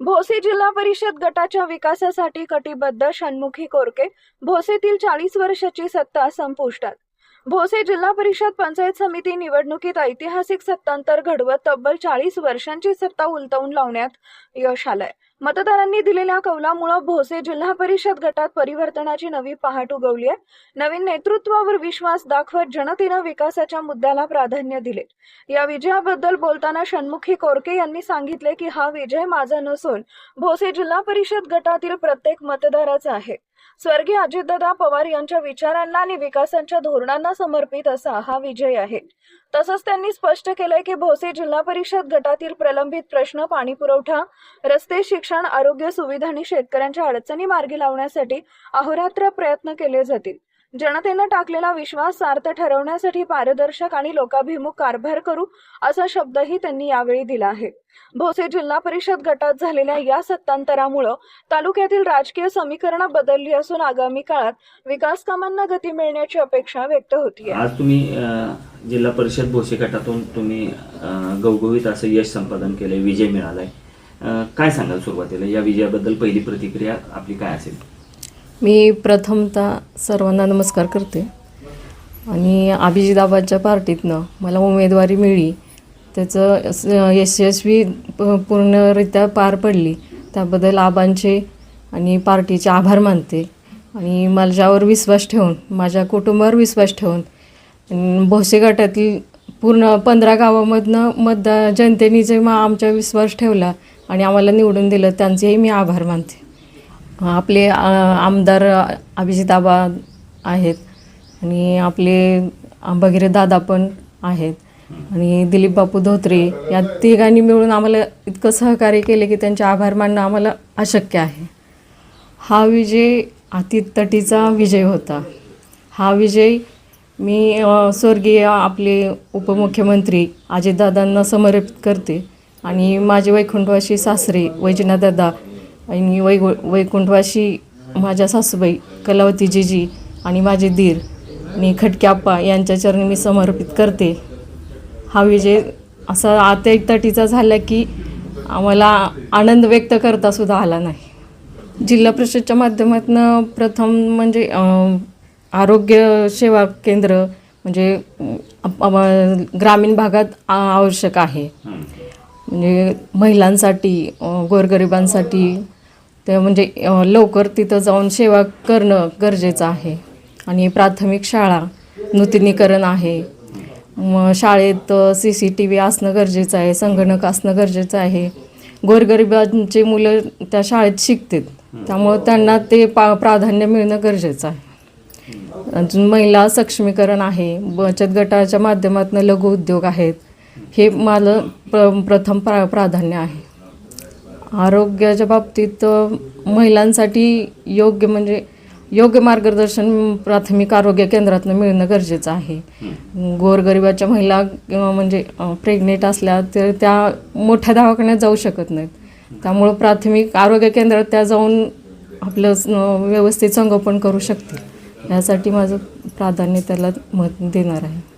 भोसे जिल्हा परिषद गटाच्या विकासासाठी कटिबद्ध षण्मुखी कोरके भोसेतील चाळीस वर्षाची सत्ता संपुष्टात. भोसे जिल्हा परिषद पंचायत समिती निवडणुकीत ऐतिहासिक सत्तांतर घडवत तब्बल चाळीस वर्षांची सत्ता उलटवून लावण्यात यश आलंय. मतदारांनी दिलेल्या कौलामुळे भोसे जिल्हा परिषद गटात परिवर्तनाची नवी पहाट उगवली आहे. नवीन नेतृत्वावर विश्वास दाखवत जनतेनं विकासाच्या मुद्द्याला प्राधान्य दिले. या विजयाबद्दल बोलताना षण्मुखी कोरके यांनी सांगितले की हा विजय माझा नसून भोसे जिल्हा परिषद गटातील प्रत्येक मतदाराचा आहे. स्वर्गीय अजितदादा पवार यांच्या विचारांना आणि विकासाच्या धोरणांना समर्पित असा हा विजय आहे. तसंच त्यांनी स्पष्ट केलंय की भोसे जिल्हा परिषद गटातील प्रलंबित प्रश्न पाणी पुरवठा रस्ते शिक्षण आरोग्य सुविधा आणि शेतकऱ्यांच्या अडचणी मार्गी लावण्यासाठी अहोरात्र प्रयत्न केले जातील. जनतेनं टाकलेला विश्वास सार्थ ठरवण्यासाठी पारदर्शक आणि लोकाभिमुख कारभार करू असा शब्दही त्यांनी यावेळी दिला आहे. भोसे जिल्हा परिषद गटात झालेल्या या सत्तांतरामुळं तालुक्यातील राजकीय समीकरणं बदलली असून आगामी काळात विकास कामांना गती मिळण्याची अपेक्षा व्यक्त होती आज तुम्ही जिल्हा परिषद भोसे गटातून तुम्ही गवगवीत असं यश संपादन केले विजय मिळालाय. काय सांगाल सुरुवातीला? या विजयाबद्दल पहिली प्रतिक्रिया आपली काय असेल? मी प्रथमतः सर्वांना नमस्कार करते. आणि अभिजिताबादच्या पार्टीतनं मला उमेदवारी मिळली त्याचं यशस्वी प- पूर्णरित्या पार पडली. त्याबद्दल आबांचे आणि पार्टीचे आभार मानते. आणि माझ्यावर विश्वास ठेवून माझ्या कुटुंबावर विश्वास ठेवून भोसे गटातील पूर्ण पंधरा गावामधनं मतदा जनतेने जे मा आमच्या विश्वास ठेवला आणि आम्हाला निवडून दिलं त्यांचेही मी आभार मानते. आपले आमदार अभिजित आबा आहेत आणि आपले भगिरे दादा पण आहेत. आणि दिलीप बापू धोत्रे या तिघांनी मिळून आम्हाला इतकं सहकार्य केले की त्यांचे आभार मानणं आम्हाला अशक्य आहे. हा विजय अतितटीचा विजय होता. हा विजय मी स्वर्गीय आपले उपमुख्यमंत्री अजितदादांना समर्पित करते. आणि माझे वैकुंठवासी सासरे वैजनाथदादा आणि वै वैकुंठवासी माझ्या सासूबाई कलावती जिजी आणि माझे दीर आणि खटक्याप्पा यांच्या चरणी मी समर्पित करते. हा विजय असा आतटीचा झाला की आम्हाला आनंद व्यक्त करता सुद्धा आला नाही. जिल्हा परिषदच्या माध्यमातून प्रथम म्हणजे आरोग्य सेवा केंद्र म्हणजे ग्रामीण भागात आवश्यक आहे. म्हणजे महिलांसाठी गोरगरिबांसाठी ते म्हणजे लवकर तिथं जाऊन सेवा करणं गरजेचं आहे. आणि प्राथमिक शाळा नूतनीकरण आहे. मग शाळेत सी सी टी व्ही असणं गरजेचं आहे संगणक असणं गरजेचं आहे. गोरगरिबांचे मुलं त्या शाळेत शिकतात. त्यामुळं त्यांना ते पा प्राधान्य मिळणं गरजेचं आहे. अजून महिला सक्षमीकरण आहे. बचत गटाच्या माध्यमातून लघु उद्योग आहेत. हे मला प्र प्रथम प्रा प्राधान्य आहे. आरोग्याच्या बाबतीत महिलांसाठी योग्य म्हणजे योग्य मार्गदर्शन प्राथमिक आरोग्य केंद्रातून मिळणं गरजेचं आहे. गोरगरिबाच्या महिला अ, म्हणजे प्रेग्नेंट असल्या तर त्या मोठ्या दवाखान्यात जाऊ शकत नाहीत. त्यामुळं प्राथमिक आरोग्य केंद्रात त्या जाऊन आपलं व्यवस्थित संगोपन करू शकतील. यासाठी माझं प्राधान्य त्याला मत देणार आहे.